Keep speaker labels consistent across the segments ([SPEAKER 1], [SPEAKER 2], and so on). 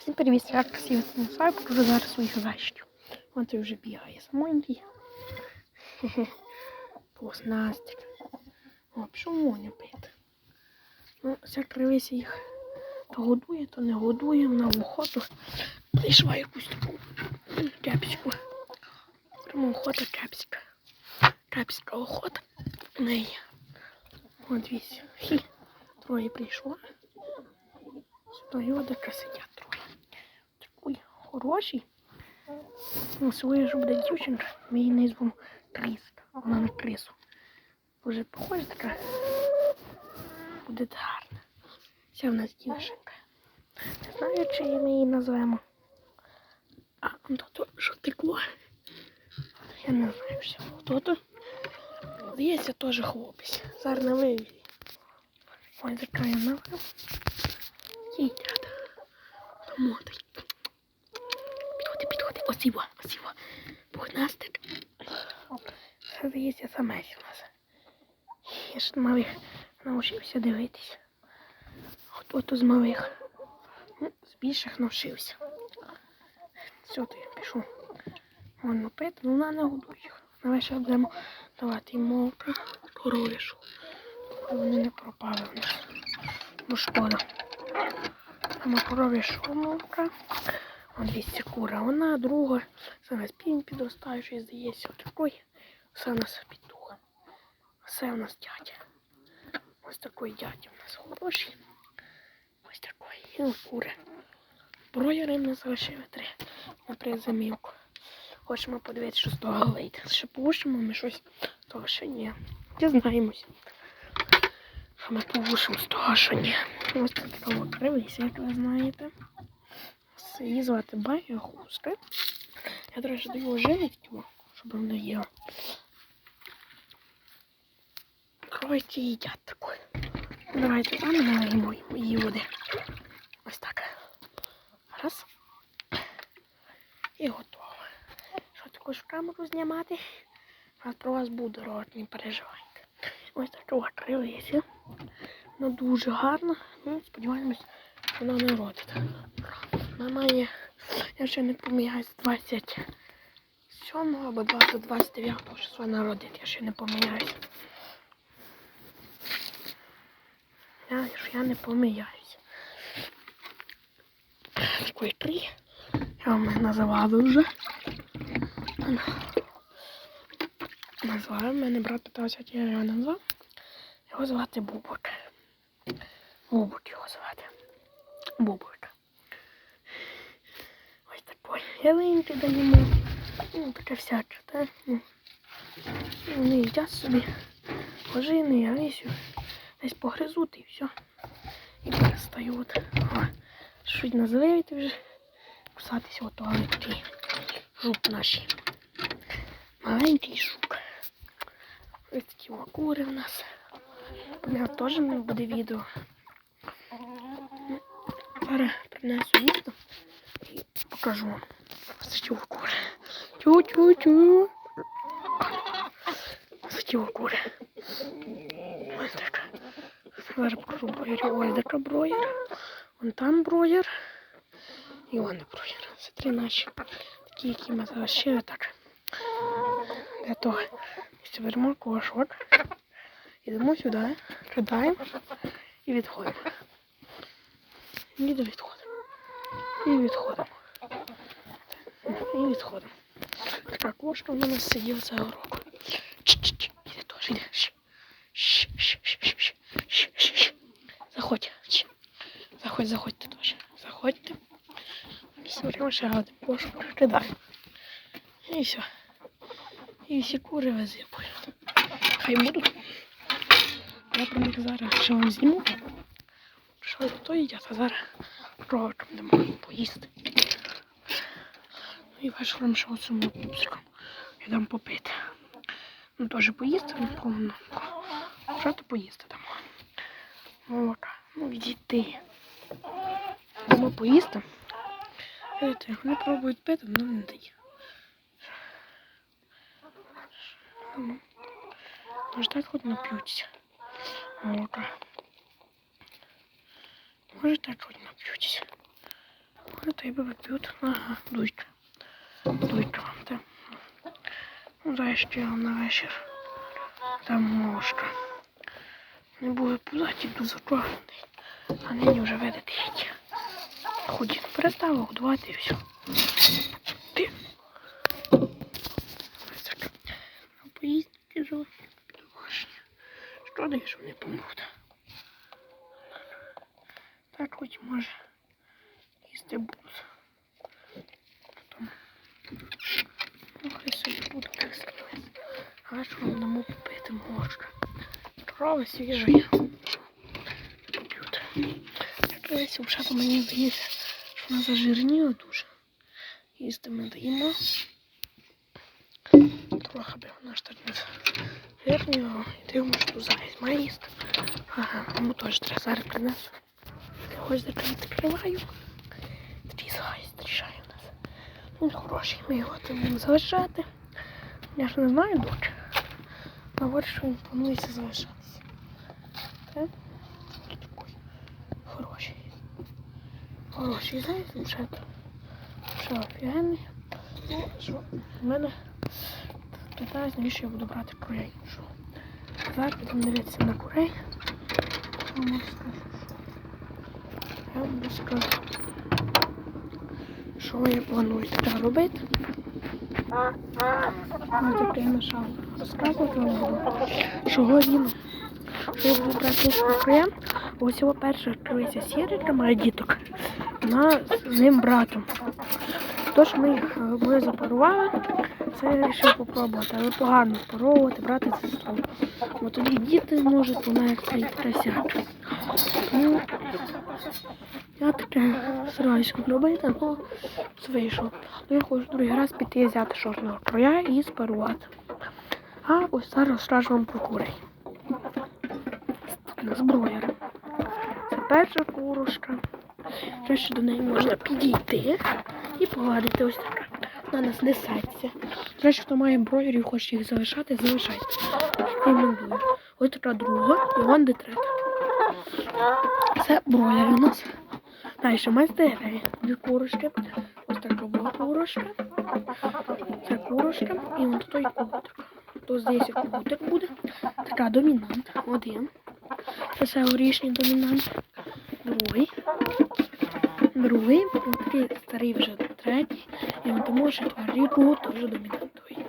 [SPEAKER 1] Всім привіт, я красивий Станіслав, покажу зараз своїх зайчиків. Вон той вже бігає самонький. Хе-хе. О, пішов Моня пити. Ну, ця кривися їх то годує, то не годує, в охоту. Прийшла якусь таку кепську. Прямо охота кепська. Кепська охота неї. От вісь. Хі. Троє прийшло. Сюди одика сидять хороший. Ну, своє ж буде дівчинка, ми її назвемо Кріска. Вона на крису. Дуже похожа така. Буде гарна. Ця в нас дівчинка. Не знаю, чи ми її назвемо. А то, що текло? Я не знаю, що. То? Здається, теж хлопець. Зараз не вивів. Ой, така я навив. Їдять. Мотить оціво, оціво. Пухнастик. Це здається самець у нас. Я ж малих навчився дивитися. От тут з малих? Ну, з більших навчився. Все, то я пішов. Вон напит, ну на нагодучих. Давай ще будемо давати їм молока. Вони не пропали в нас. Бо шкода. Там коровішу мовка. 200 кура. Вона друга. Це у нас пінь підростаючий, здається. такий. Все у нас підтуга. Все у нас дядя. Ось такий дядя у нас хороший. Ось такий. І кури. Броєри ми залишили три на призимівку. Хочемо подивитися, що з того лейт. Ще полушимо, ми щось того ще ні. Дізнаємось. Що ми полушимо з того, що ні. Ось так кривий, як ви знаєте. Її звати Бая Хуска. Я, речі, даю оженить його, щоб вона їла. Кройки їдять такої. Давайте там наливаємо її води. Ось так. Раз. І готово. Що також в камеру знімати? А про вас буде рот, не переживайте. Ось така кривися. Вона дуже гарна. Ну, сподіваємось, вона не родить. Вона має, я ще не помиляюсь, 27 або 20, 29 числа народить, я ще не помиляюсь. Я, я не помиляюсь. Такий три. Я вам їх називав вже. Назвав, мене брат питався, як я його назвав. Його звати Бубок. Бубок його звати. Бубок. Ось такий. Ялинки даємо. Ну, таке всяке, так? Ну, вони їдять собі. Ожини, Алісю. Десь погризуть і все. І перестають. Чуть називають вже. Кусатися ото такий жук наші. Маленький жук. Ось такі окури в нас. У мене теж не буде відео. Зараз принесу їсти і покажу вам. Ось ці окури. Чу-чу-чу. Ось ці окури. Ось так. Зараз покажу броєрів. Ось така броєр. Вон там броєр. І вон броєр. Це три наші. Такі, які ми зараз ще так. Для того. Ось беремо кошок. Ідемо сюди, кидаємо і відходимо. І відходимо. І відходимо. І відходимо. Така кошка в нас сиділа цього року. Ч-ч-ч. Іди теж, іди. Щ. Щ, щ, щ, щ, щ, щ, щ, щ. Заходь. Щ. Заходь, заходьте теж. Заходьте. Все, беремо ще один кошок, кидаємо. І все. І всі кури визипують. Хай будуть. Я про них зараз ще вам зніму. То їдять, а зараз кроликам дамо поїсти. Ну і вечором ще оцьому пупсику я дам попити. Ну теж поїсти, не повно. Що то поїсти дамо. Молока. Ну відійти. Дамо поїсти. Вони пробують пити, але не дає. Ну, Може так хоч нап'ються. Молока. Може так хоть нап'ються. Може то й би вип'ють. Ага, дуйка. Дуйка вам те. Ну, дай ще вам на вечір. Там мошка. Не буде пузаті, йду закоханий. А нині вже видите їдь. Ході, перестав годувати і все. Ти. Ось так. А поїздки зовсім домашні. Шкода, що не помогти. Так хоч може їсти буду. Потім. Ну, хай собі буду пересталась. Але що вам дамо попити можна. Свіжі. Поп'ють. Десь по мені здається, що вона зажирніла дуже. Їсти ми даємо. Трохи би вона ж так не жирніла. І дивимо, що тут заяць має їсти. Ага, йому теж треба зараз принесу. Ось закрити відкриваю. Такий заяць трішає у нас. Він хороший, ми його будемо залишати. Я ж не знаю, доки. Говорить, що він планується залишатися. Так? Хороший. Хороший заяць, дівчата. Що, офігенний. Ну, що, в мене питаю, навіщо я буду брати курей. Що? Зараз будемо дивитися на курей. Я вам розкажу. Що я планую тепер робити? Ну, таке нашав розказувати вам буду. Чого він? Що буду брати? Ось його перша відкривається сірика, має діток. Вона з ним братом. Тож ми їх е, ми запарували, це я вирішив попробувати, але погано спаровувати, брати це сестру. Бо тоді діти можуть померти і просяти. Тому я таке стараюся робити, але вийшло. Ну я хочу другий раз піти взяти чорного кроя і спарувати. А ось зараз вам про курей. З броєра. Це перша курочка. Краще до неї можна підійти і погладити ось так. Вона нас несеться. Речі, хто має броєрів, хоче їх залишати, залишайте. Рекомендую. Ось така друга і вон де третя. Це броєр у нас. Далі майстерні. Дві курочки. Ось така була курочка. Це курочка. І вон той кутик. То здесь кутик буде. Така домінант. Один. Це горішній домінант. Другий. Другий, такий старий вже третій, і от тому четвертий круг теж домінантує.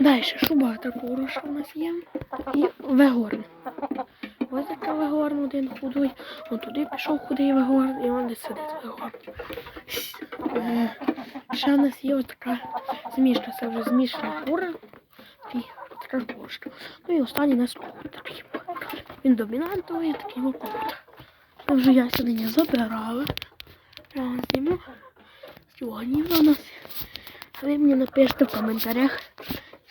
[SPEAKER 1] Далі шубата куроша у нас є. І вегорн. Ось така вегорн один худий. От туди пішов худий вегорн, і он десь сидить вегорн. Е, Ще у нас є ось така змішка, це вже змішана кура. І така курочка. Ну і останній нас такий. Він домінантує, такий кут. Ми вже я сьогодні забирала. Зніму. Сьогодні в нас. Ви мені напишіть в коментарях,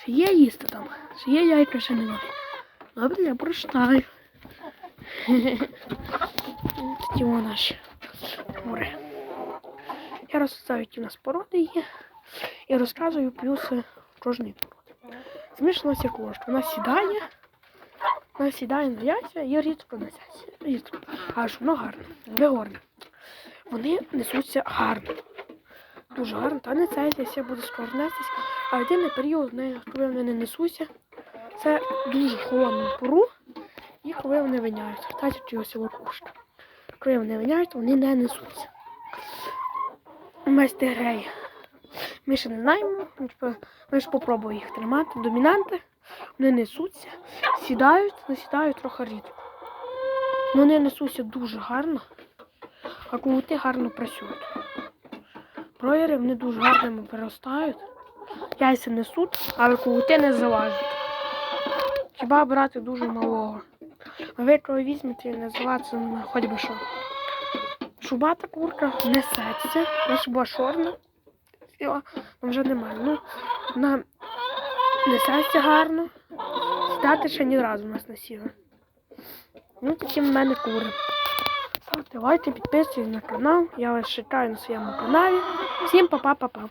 [SPEAKER 1] чи є їсти там, чи є яйка, чи немає. Добре, я прочитаю. Такі о наші. Я розказую, які у нас породи є. І розказую плюси кожної породи. Змішалася кошка. Вона сідає. Вона сідає на яйця і рідко несеться. Рідко. Аж воно гарне. Вигорне. Вони несуться гарно. Дуже гарно. Та не цейтеся, буде скоро нестись. А єдиний період, коли вони не несуться, це дуже холодну пору і коли вони виняють. Та чи ось локушка. Коли вони виняють, вони не несуться. Майстерей. Ми ще не знаємо. Ми ж попробуємо їх тримати. Домінанти. Вони несуться, сідають, але сідають трохи рідко. Вони несуться дуже гарно, а кувати гарно працюють. Броєри вони дуже гарними виростають. Яйця несуть, але кувати не залазять. Хіба брати дуже малого. Ви коли візьмете і називатися ну, хоч би що. Шубата курка несеться, ось була чорна. Все, вже немає. Ну, вона несеться гарно. Стати ще ні разу нас не сіла. Ну, такі в мене кури. Ставте лайки, підписуйтесь на канал. Я вас чекаю на своєму каналі. Всім па-па-па-па.